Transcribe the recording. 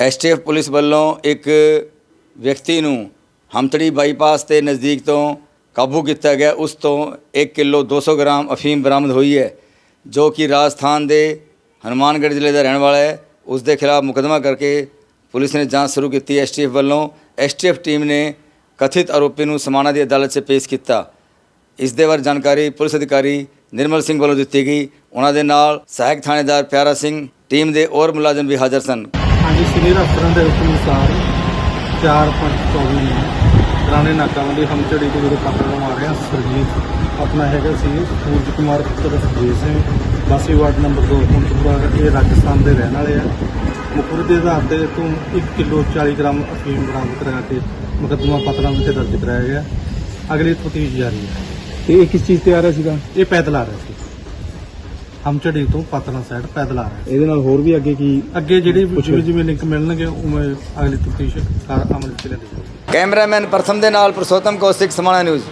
STF police ਵੱਲੋਂ ਇੱਕ ਵਿਅਕਤੀ ਨੂੰ ਹਮਤੜੀ ਬਾਈਪਾਸ ਤੇ ਨਜ਼ਦੀਕ ਤੋਂ ਕਾਬੂ ਕੀਤਾ ਗਿਆ। ਉਸ ਤੋਂ 1 ਕਿਲੋ 200 ਗ੍ਰਾਮ ਅਫੀਮ ਬਰਾਮਦ ਹੋਈ ਹੈ, ਜੋ ਕਿ ਰਾਜਸਥਾਨ ਦੇ ਹਨੂਮਾਨਗੜ੍ਹ ਜ਼ਿਲ੍ਹੇ ਦਾ ਰਹਿਣ ਵਾਲਾ ਹੈ। ਉਸ ਦੇ ਖਿਲਾਫ ਮੁਕੱਦਮਾ ਕਰਕੇ ਪੁਲਿਸ ਨੇ ਜਾਂਚ ਸ਼ੁਰੂ ਕੀਤੀ। ਐਸਟੀਐਫ ਵੱਲੋਂ ਐਸਟੀਐਫ ਟੀਮ ਨੇ ਕਥਿਤ ਆਰੋਪੀ ਨੂੰ ਸਮਾਣਾ ਦੀ ਅਦਾਲਤ 'ਚ ਪੇਸ਼ ਕੀਤਾ। ਇਸ ਦੇ ਬਾਰੇ ਜਾਣਕਾਰੀ ਪੁਲਿਸ ਅਧਿਕਾਰੀ ਨਿਰਮਲ ਸਿੰਘ ਵੱਲੋਂ ਦਿੱਤੀ ਗਈ। ਉਹਨਾਂ ਦੇ ਨਾਲ ਸਹਾਇਕ ਥਾਣੇਦਾਰ ਪਿਆਰਾ ਸਿੰਘ, ਟੀਮ ਦੇ ਹੋਰ ਮੁਲਾਜ਼ਮ ਵੀ ਹਾਜ਼ਰ ਸਨ। ਹਾਂਜੀ ਸੀਨੀਅਰ ਅਫਸਰਾਂ ਦੇ ਹੁਕਮ ਅਨੁਸਾਰ 4.24 ਨੂੰ ਪੁਰਾਣੇ ਨਾਕਾਬੰਦੀ ਹਮਚੜੀ ਤੋਂ ਜਦੋਂ ਪਤਾ ਨੂੰ ਆ ਰਿਹਾ ਸਰਜੀਤ ਆਪਣਾ ਹੈਗਾ ਸੀ ਸੂਰਜ ਕੁਮਾਰ ਪੁੱਤਰ ਸੁਖਜੀਤ ਸਿੰਘ। ਵਾਸੀ ਵਾਰਡ ਨੰਬਰ 2 ਪੁੰਚਪੁਰਾ ਇਹ ਰਾਜਸਥਾਨ ਦੇ ਰਹਿਣ ਵਾਲੇ ਆ। ਮੁਖਬਰ ਦੇ ਆਧਾਰ ਤੇ ਤੋਂ 1 ਕਿਲੋ 40 ਗ੍ਰਾਮ ਅਫੀਮ ਬਰਾਮਦ ਕਰਾ ਕੇ ਮੁਕੱਦਮਾ ਪਤਰਾ ਵਿੱਚ ਦਰਜ ਕਰਾਇਆ ਗਿਆ। ਅਗਲੀ ਤਫਤੀਸ਼ ਜਾਰੀ ਹੈ। ਤੇ ਇਹ ਕਿਸ ਚੀਜ਼ ਤੇ ਆ ਰਿਹਾ ਸੀਗਾ? ਇਹ ਪੈਦਲ ਆ ਰਿਹਾ ਸੀ। ਹਮਚੜੀ ਤੋਂ ਪਤਨਾ ਸਾਈਡ ਪੈਦਲ ਆ ਰਿਹਾ ਇਹਦੇ ਨਾਲ ਹੋਰ ਵੀ ਅੱਗੇ ਕੀ ਅੱਗੇ ਜਿਹੜੇ ਪੁੱਛੋ। ਜਿਵੇਂ ਜਿਵੇਂ ਲਿੰਕ ਮਿਲਣਗੇ ਉਵੇਂ ਅਗਲੀ ਤਫਤੀਸ਼ ਅਮਲ ਚ ਲੈਂਦੀ ਕੈਮਰਾਮੈਨ ਪ੍ਰਥਮ ਦੇ ਨਾਲ ਪ੍ਰਸੋਤਮ ਕੌਸ਼ਿਕ ਸਮਾਣਾ ਨਿਊਜ਼।